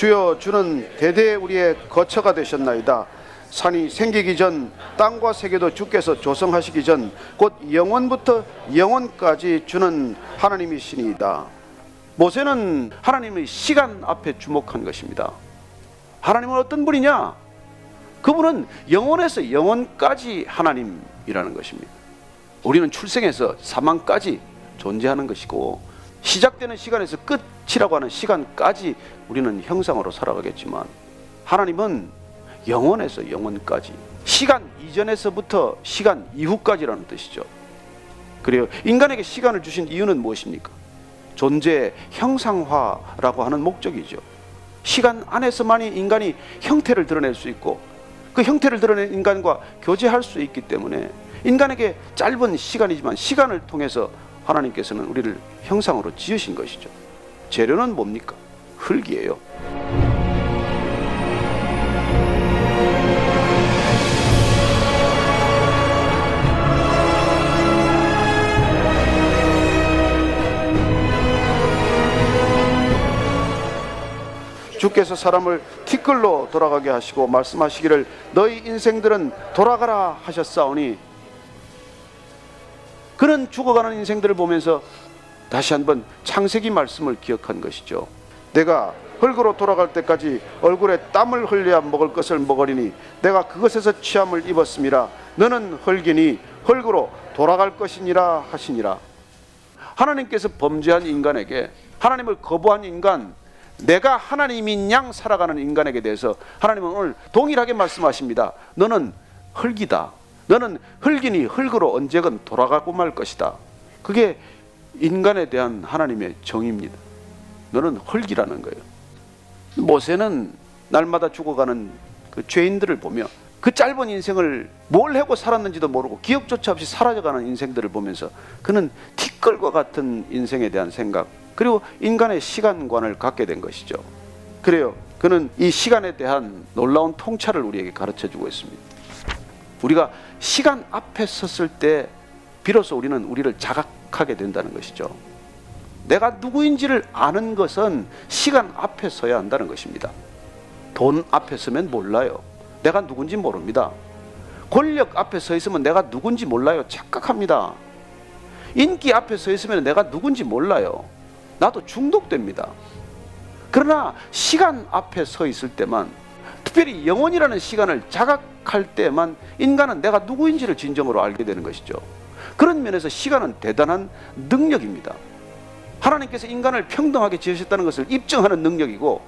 주여 주는 대대 우리의 거처가 되셨나이다. 산이 생기기 전 땅과 세계도 주께서 조성하시기 전 곧 영원부터 영원까지 주는 하나님이시니이다. 모세는 하나님의 시간 앞에 주목한 것입니다. 하나님은 어떤 분이냐? 그분은 영원에서 영원까지 하나님이라는 것입니다. 우리는 출생에서 사망까지 존재하는 것이고 시작되는 시간에서 끝이라고 하는 시간까지 우리는 형상으로 살아가겠지만 하나님은 영원에서 영원까지 시간 이전에서부터 시간 이후까지라는 뜻이죠. 그래요. 인간에게 시간을 주신 이유는 무엇입니까? 존재의 형상화라고 하는 목적이죠. 시간 안에서만이 인간이 형태를 드러낼 수 있고 그 형태를 드러낸 인간과 교제할 수 있기 때문에 인간에게 짧은 시간이지만 시간을 통해서 하나님께서는 우리를 형상으로 지으신 것이죠. 재료는 뭡니까? 흙이에요. 주께서 사람을 티끌로 돌아가게 하시고 말씀하시기를 너희 인생들은 돌아가라 하셨사오니 그는 죽어가는 인생들을 보면서 다시 한번 창세기 말씀을 기억한 것이죠. 내가 흙으로 돌아갈 때까지 얼굴에 땀을 흘려야 먹을 것을 먹으리니 내가 그것에서 취함을 입었음이라 너는 흙이니 흙으로 돌아갈 것이니라 하시니라. 하나님께서 범죄한 인간에게 하나님을 거부한 인간 내가 하나님인 양 살아가는 인간에게 대해서 하나님은 오늘 동일하게 말씀하십니다. 너는 흙이다. 너는 흙이니 흙으로 언제건 돌아가고 말 것이다. 그게 인간에 대한 하나님의 정의입니다. 너는 흙이라는 거예요. 모세는 날마다 죽어가는 그 죄인들을 보며 그 짧은 인생을 뭘 하고 살았는지도 모르고 기억조차 없이 사라져가는 인생들을 보면서 그는 티끌과 같은 인생에 대한 생각 그리고 인간의 시간관을 갖게 된 것이죠. 그래요. 그는 이 시간에 대한 놀라운 통찰을 우리에게 가르쳐 주고 있습니다. 우리가 시간 앞에 섰을 때 비로소 우리는 우리를 자각하게 된다는 것이죠. 내가 누구인지를 아는 것은 시간 앞에 서야 한다는 것입니다. 돈 앞에 서면 몰라요. 내가 누군지 모릅니다. 권력 앞에 서 있으면 내가 누군지 몰라요. 착각합니다. 인기 앞에 서 있으면 내가 누군지 몰라요. 나도 중독됩니다. 그러나 시간 앞에 서 있을 때만 특별히 영혼이라는 시간을 자각할 때만 인간은 내가 누구인지를 진정으로 알게 되는 것이죠. 그런 면에서 시간은 대단한 능력입니다. 하나님께서 인간을 평등하게 지으셨다는 것을 입증하는 능력이고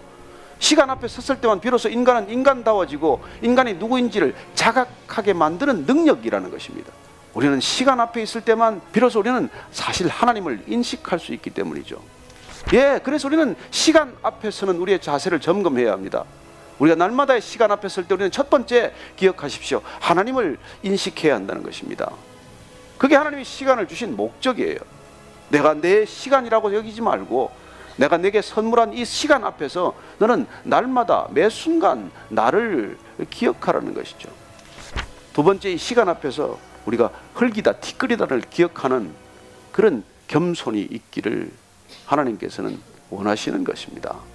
시간 앞에 섰을 때만 비로소 인간은 인간다워지고 인간이 누구인지를 자각하게 만드는 능력이라는 것입니다. 우리는 시간 앞에 있을 때만 비로소 우리는 사실 하나님을 인식할 수 있기 때문이죠. 예, 그래서 우리는 시간 앞에서는 우리의 자세를 점검해야 합니다. 우리가 날마다의 시간 앞에 설 때 우리는 첫 번째 기억하십시오. 하나님을 인식해야 한다는 것입니다. 그게 하나님이 시간을 주신 목적이에요. 내가 내 시간이라고 여기지 말고 내가 내게 선물한 이 시간 앞에서 너는 날마다 매 순간 나를 기억하라는 것이죠. 두 번째 이 시간 앞에서 우리가 흙이다 티끌이다를 기억하는 그런 겸손이 있기를 하나님께서는 원하시는 것입니다.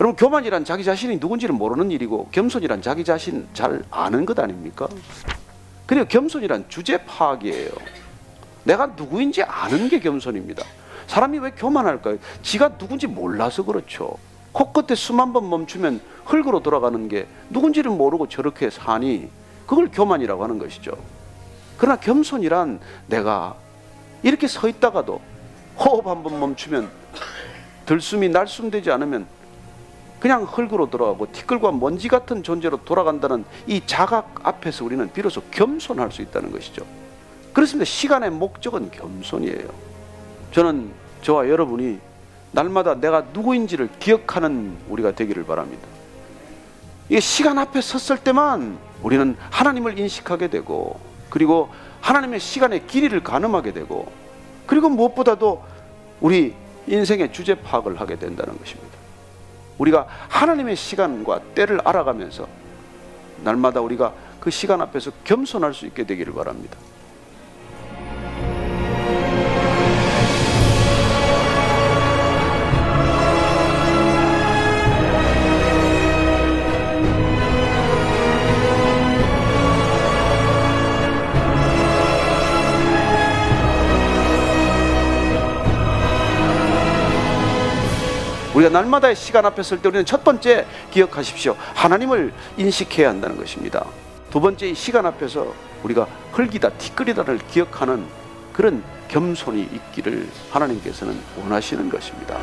여러분 교만이란 자기 자신이 누군지를 모르는 일이고 겸손이란 자기 자신 잘 아는 것 아닙니까? 그리고 겸손이란 주제 파악이에요. 내가 누구인지 아는 게 겸손입니다. 사람이 왜 교만할까요? 지가 누군지 몰라서 그렇죠. 코끝에 숨 한 번 멈추면 흙으로 돌아가는 게 누군지를 모르고 저렇게 사니 그걸 교만이라고 하는 것이죠. 그러나 겸손이란 내가 이렇게 서 있다가도 호흡 한 번 멈추면 들숨이 날숨되지 않으면 그냥 흙으로 돌아가고 티끌과 먼지 같은 존재로 돌아간다는 이 자각 앞에서 우리는 비로소 겸손할 수 있다는 것이죠. 그렇습니다. 시간의 목적은 겸손이에요. 저는 저와 여러분이 날마다 내가 누구인지를 기억하는 우리가 되기를 바랍니다. 이게 시간 앞에 섰을 때만 우리는 하나님을 인식하게 되고 그리고 하나님의 시간의 길이를 가늠하게 되고 그리고 무엇보다도 우리 인생의 주제 파악을 하게 된다는 것입니다. 우리가 하나님의 시간과 때를 알아가면서 날마다 우리가 그 시간 앞에서 겸손할 수 있게 되기를 바랍니다. 우리가 날마다의 시간 앞에 설 때 우리는 첫 번째 기억하십시오. 하나님을 인식해야 한다는 것입니다. 두 번째 이 시간 앞에서 우리가 흙이다 티끌이다를 기억하는 그런 겸손이 있기를 하나님께서는 원하시는 것입니다.